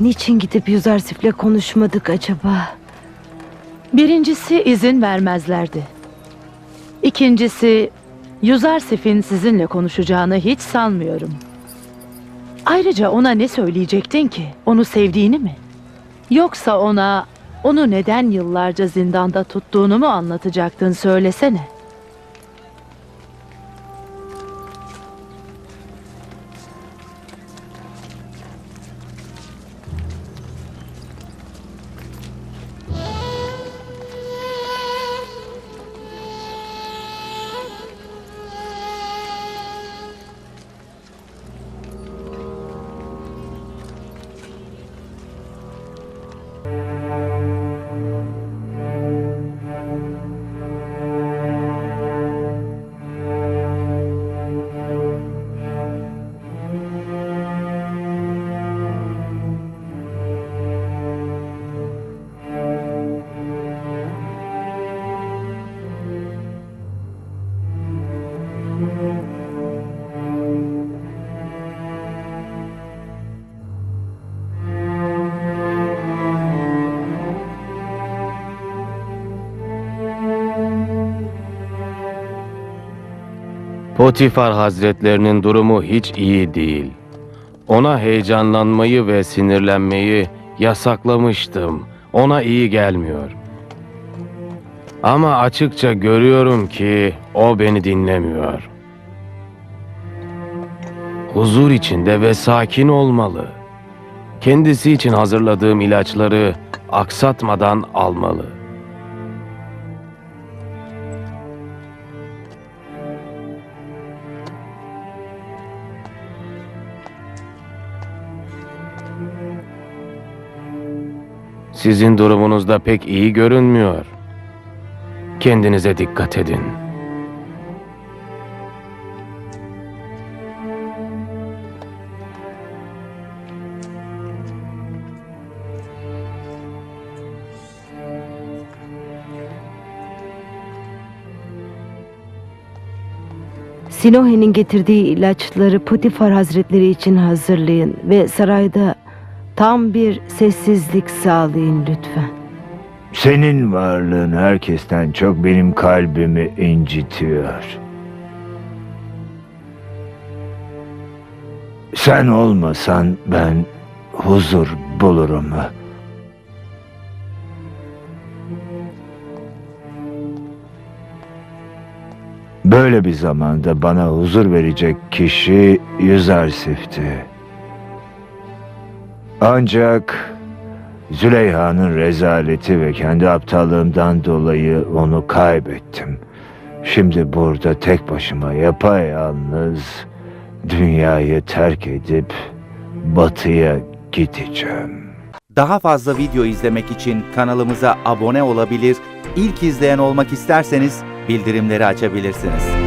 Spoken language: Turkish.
Niçin gidip Yüzarsif'le konuşmadık acaba? Birincisi izin vermezlerdi. İkincisi Yuzarsif'in sizinle konuşacağını hiç sanmıyorum. Ayrıca ona ne söyleyecektin ki? Onu sevdiğini mi? Yoksa ona onu neden yıllarca zindanda tuttuğunu mu anlatacaktın söylesene. Potifar Hazretlerinin durumu hiç iyi değil. Ona heyecanlanmayı ve sinirlenmeyi yasaklamıştım. Ona iyi gelmiyor. Ama açıkça görüyorum ki o beni dinlemiyor. Huzur içinde ve sakin olmalı. Kendisi için hazırladığım ilaçları aksatmadan almalı. Sizin durumunuz da pek iyi görünmüyor. Kendinize dikkat edin. Sinohe'nin getirdiği ilaçları Potifar Hazretleri için hazırlayın ve sarayda tam bir sessizlik sağlayın lütfen. Senin varlığın herkesten çok benim kalbimi incitiyor. Sen olmasan ben huzur bulurum. Böyle bir zamanda bana huzur verecek kişi Yüzarsif'ti. Ancak Züleyha'nın rezaleti ve kendi aptallığımdan dolayı onu kaybettim. Şimdi burada tek başıma yapayalnız dünyayı terk edip batıya gideceğim. Daha fazla video izlemek için kanalımıza abone olabilir, ilk izleyen olmak isterseniz bildirimleri açabilirsiniz.